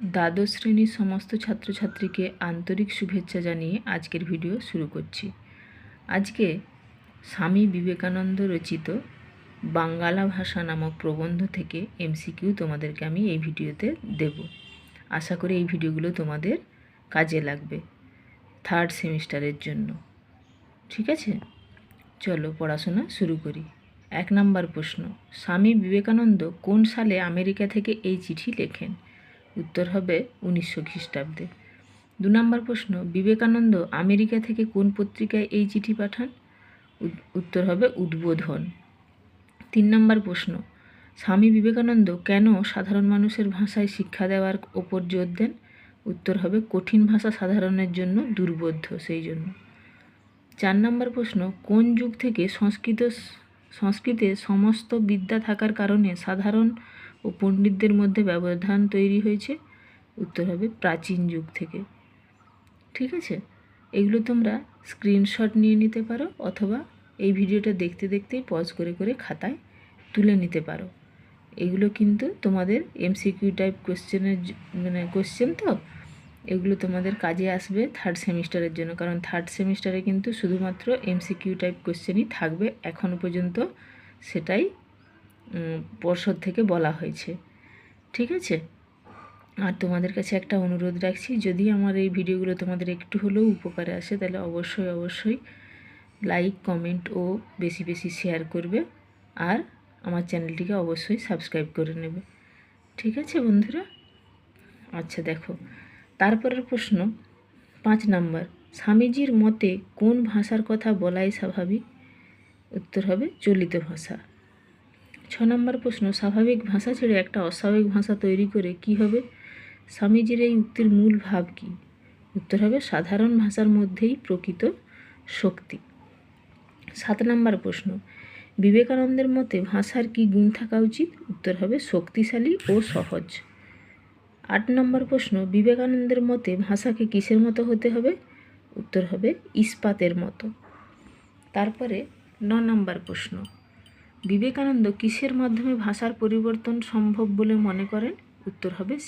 দ্বাদশ শ্রেণির সমস্ত ছাত্রছাত্রীকে আন্তরিক শুভেচ্ছা জানিয়ে আজকের ভিডিও শুরু করছি। আজকে স্বামী বিবেকানন্দ রচিত বাঙ্গালা ভাষা নামক প্রবন্ধ থেকে এমসিকিউ তোমাদেরকে আমি এই ভিডিওতে দেব। আশা করি এই ভিডিওগুলো তোমাদের কাজে লাগবে থার্ড সেমিস্টারের জন্য। ঠিক আছে? চলো পড়াশোনা শুরু করি। এক নম্বর প্রশ্ন, স্বামী বিবেকানন্দ কোন সালে আমেরিকা থেকে এই চিঠি লেখেন? উত্তর হবে উনিশশো খ্রিস্টাব্দে। দু নম্বর প্রশ্ন, বিবেকানন্দ আমেরিকা থেকে কোন পত্রিকায় এই চিঠি পাঠান? উত- উত্তর হবে উদ্বোধন। তিন নম্বর প্রশ্ন, স্বামী বিবেকানন্দ কেন সাধারণ মানুষের ভাষায় শিক্ষা দেওয়ার ওপর জোর দেন? উত্তর হবে কঠিন ভাষা সাধারণের জন্য দুর্বোধ্য সেই জন্য। চার নম্বর প্রশ্ন, কোন যুগ থেকে সংস্কৃত সংস্কৃতে সমস্ত বিদ্যা থাকার কারণে সাধারণ ও পণ্ডিতদের মধ্যে ব্যবধান তৈরি হয়েছে। উত্তর হবে প্রাচীন যুগ থেকে। ঠিক আছে? এগুলো তোমরা স্ক্রিনশট নিয়ে নিতে পারো অথবা এই ভিডিওটা দেখতে দেখতেই পজ করে করে খাতায় তুলে নিতে পারো। এগুলো কিন্তু তোমাদের এমসিকিউ টাইপ কোশ্চেনের মানে কোশ্চেন তো? এগুলো তোমাদের কাজে আসবে থার্ড সেমিস্টারের জন্য। কারণ থার্ড সেমিস্টারে কিন্তু শুধুমাত্র এমসিকিউ টাইপ কোশ্চেনই থাকবে। এখনও পর্যন্ত সেটাই পর্ষদ থেকে বলা হয়েছে। ঠিক আছে? আর তোমাদের কাছে একটা অনুরোধ রাখছি, যদি আমার এই ভিডিওগুলো তোমাদের একটু হলেও উপকারে আসে, তাহলে অবশ্যই অবশ্যই লাইক কমেন্ট ও বেশি বেশি শেয়ার করবে আর আমার চ্যানেলটিকে অবশ্যই সাবস্ক্রাইব করে নেবে। ঠিক আছে বন্ধুরা? আচ্ছা দেখো, তারপরের প্রশ্ন, পাঁচ নাম্বার, স্বামীজির মতে কোন ভাষার কথা বলাই স্বাভাবিক? উত্তর হবে চলিত ভাষা। ছ নম্বর প্রশ্ন, স্বাভাবিক ভাষা ছেড়ে একটা অস্বাভাবিক ভাষা তৈরি করে কি হবে? স্বামীজির এই উক্তির মূল ভাব কি? উত্তর হবে, সাধারণ ভাষার মধ্যেই প্রকৃত শক্তি। সাত নম্বর প্রশ্ন, বিবেকানন্দের মতে ভাষার কি গুণ থাকা উচিত? উত্তর হবে, শক্তিশালী ও সহজ। আট নম্বর প্রশ্ন, বিবেকানন্দের মতে ভাষাকে কিসের মতো হতে হবে? উত্তর হবে, ইস্পাতের মতো। তারপরে ন নম্বর প্রশ্ন বিবেকানন্দ কিসের মাধ্যমে ভাষার পরিবর্তন সম্ভব বলে মনে করেন? উত্তর হবে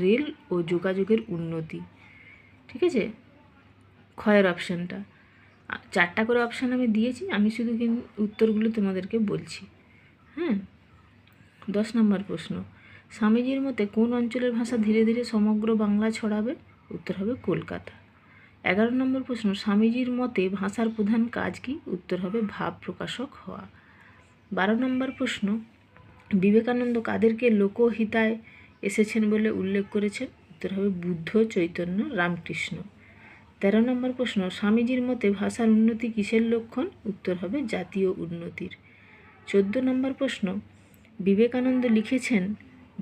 রেল ও যোগাযোগের উন্নতি। ঠিক আছে? ক্ষয়ের অপশানটা। চারটা করে অপশান আমি দিয়েছি, আমি শুধু কিন্তু উত্তরগুলো তোমাদেরকে বলছি। হ্যাঁ? দশ নম্বর প্রশ্ন। স্বামীজির মতে কোন অঞ্চলের ভাষা ধীরে ধীরে সমগ্র বাংলা ছড়াবে? উত্তর হবে কলকাতা। এগারো নম্বর প্রশ্ন, স্বামীজির মতে ভাষার প্রধান কাজ কি? উত্তর হবে ভাব প্রকাশক হওয়া। বারো নম্বর প্রশ্ন, বিবেকানন্দ কাদেরকে লোকহিতায় এসেছেন বলে উল্লেখ করেছেন? উত্তর হবে বুদ্ধ চৈতন্য রামকৃষ্ণ। তেরো নম্বর প্রশ্ন, স্বামীজির মতে ভাষার উন্নতি কিসের লক্ষণ? উত্তর হবে জাতীয় উন্নতির। চোদ্দ নম্বর প্রশ্ন, বিবেকানন্দ লিখেছেন,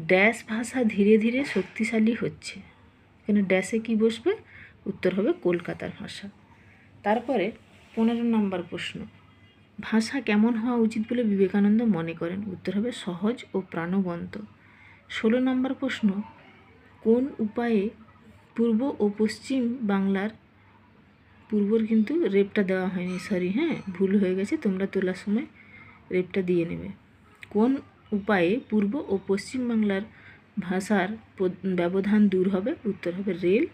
ড্যাশ ভাষা ধীরে ধীরে শক্তিশালী হচ্ছে। এখানে ড্যাশে কি বসবে? উত্তর হবে কলকাতার ভাষা। তারপরে পনেরো নম্বর প্রশ্ন ভাষা কেমন হওয়া উচিত বলে বিবেকানন্দ মনে করেন? উত্তর হবে সহজ ও প্রাণবন্ত। ষোলো নম্বর প্রশ্ন, কোন উপায়ে পূর্ব ও পশ্চিম বাংলার পূর্বর কিন্তু রেপটা দেওয়া হয়নি? সরি হ্যাঁ ভুল হয়ে গেছে, তোমরা তোলার সময় রেপটা দিয়ে নেবে। কোন উপায়ে পূর্ব ও পশ্চিম বাংলার ভাষার ব্যবধান দূর হবে? উত্তর হবে রেল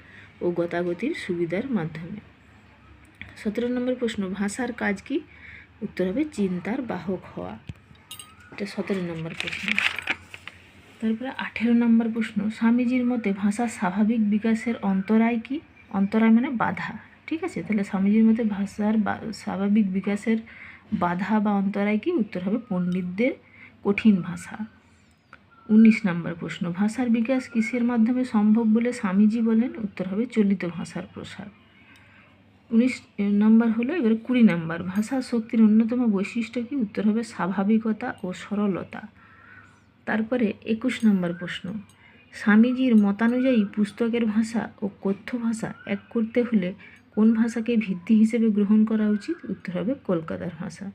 ও গতাগতির সুবিধার মাধ্যমে। সতেরো নম্বর প্রশ্ন, ভাষার কাজ কি? উত্তর হবে চিন্তার বাহক হওয়া। এটা সতেরো নম্বর প্রশ্ন। তারপরে আঠেরো নম্বর প্রশ্ন, স্বামীজির মতে ভাষার স্বাভাবিক বিকাশের অন্তরায় কি? অন্তরায় মানে বাধা। ঠিক আছে? তাহলে স্বামীজির মতে ভাষার স্বাভাবিক বিকাশের বাধা বা অন্তরায় কি? উত্তর হবে পণ্ডিতদের কঠিন ভাষা। উনিশ নম্বর প্রশ্ন, ভাষার বিকাশ কিসের মাধ্যমে সম্ভব বলে স্বামীজি বলেন? উত্তর হবে চলিত ভাষার প্রসার। উনিশ নম্বর হলো এবারে কুড়ি নম্বর। ভাষার শক্তির অন্যতম বৈশিষ্ট্য কি? উত্তর হবে স্বাভাবিকতা ও সরলতা। তারপরে একুশ নম্বর প্রশ্ন। স্বামীজির মতানুযায়ী পুস্তকের ভাষা ও কথ্য ভাষা এক করতে হলে কোন ভাষাকে ভিত্তি হিসেবে গ্রহণ করা উচিত? উত্তর হবে কলকাতার ভাষা।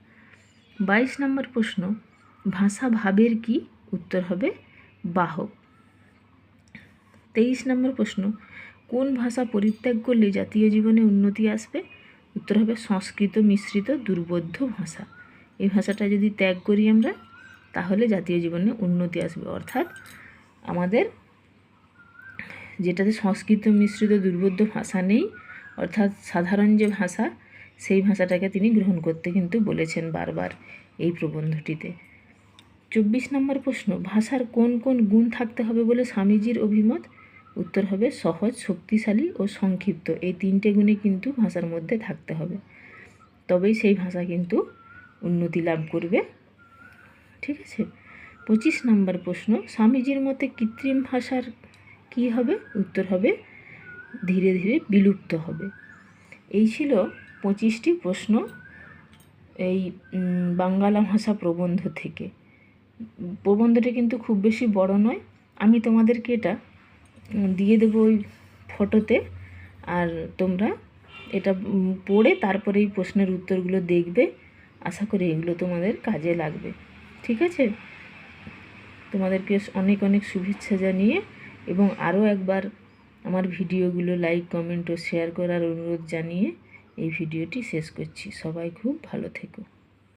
বাইশ নম্বর প্রশ্ন। ভাষা ভাবের কি? উত্তর হবে বাহক। তেইশ নম্বর প্রশ্ন। কোন ভাষা পরিত্যাগ করলে জাতীয় জীবনে উন্নতি আসবে? উত্তর হবে সংস্কৃত মিশ্রিত দুর্বোধ্য ভাষা। এই ভাষাটা যদি ত্যাগ করি আমরা, তাহলে জাতীয় জীবনে উন্নতি আসবে। অর্থাৎ আমাদের যেটাতে সংস্কৃত মিশ্রিত দুর্বোধ্য ভাষা নেই, অর্থাৎ সাধারণ যে ভাষা, সেই ভাষাটাকে তিনি গ্রহণ করতে কিন্তু বলেছেন বারবার এই প্রবন্ধটিতে। চব্বিশ নম্বর প্রশ্ন, ভাষার কোন কোন গুণ থাকতে হবে বলে স্বামীজির অভিমত? উত্তর হবে সহজ, শক্তিশালী ও সংক্ষিপ্ত। এই তিনটে গুণে কিন্তু ভাষার মধ্যে থাকতে হবে। তবেই সেই ভাষা কিন্তু উন্নতি লাভ করবে। ঠিক আছে? পঁচিশ নম্বর প্রশ্ন, স্বামীজির মতে কৃত্রিম ভাষার কি হবে? উত্তর হবে, ধীরে ধীরে বিলুপ্ত হবে। এই ছিল পঁচিশটি প্রশ্ন এই বাঙ্গালা ভাষা প্রবন্ধ থেকে। প্রবন্ধটা কিন্তু খুব বেশি বড় নয়। আমি তোমাদেরকে এটা দিয়ে দেবো ওই ফটোতে আর তোমরা এটা পড়ে তারপরে এই প্রশ্নের উত্তরগুলো দেখবে। আশা করি এগুলো তোমাদের কাজে লাগবে। ঠিক আছে? তোমাদেরকে অনেক অনেক শুভেচ্ছা জানিয়ে এবং আরও একবার আমার ভিডিওগুলো লাইক কমেন্ট ও শেয়ার করার অনুরোধ জানিয়ে এই ভিডিওটি শেষ করছি। সবাই খুব ভালো থেকো।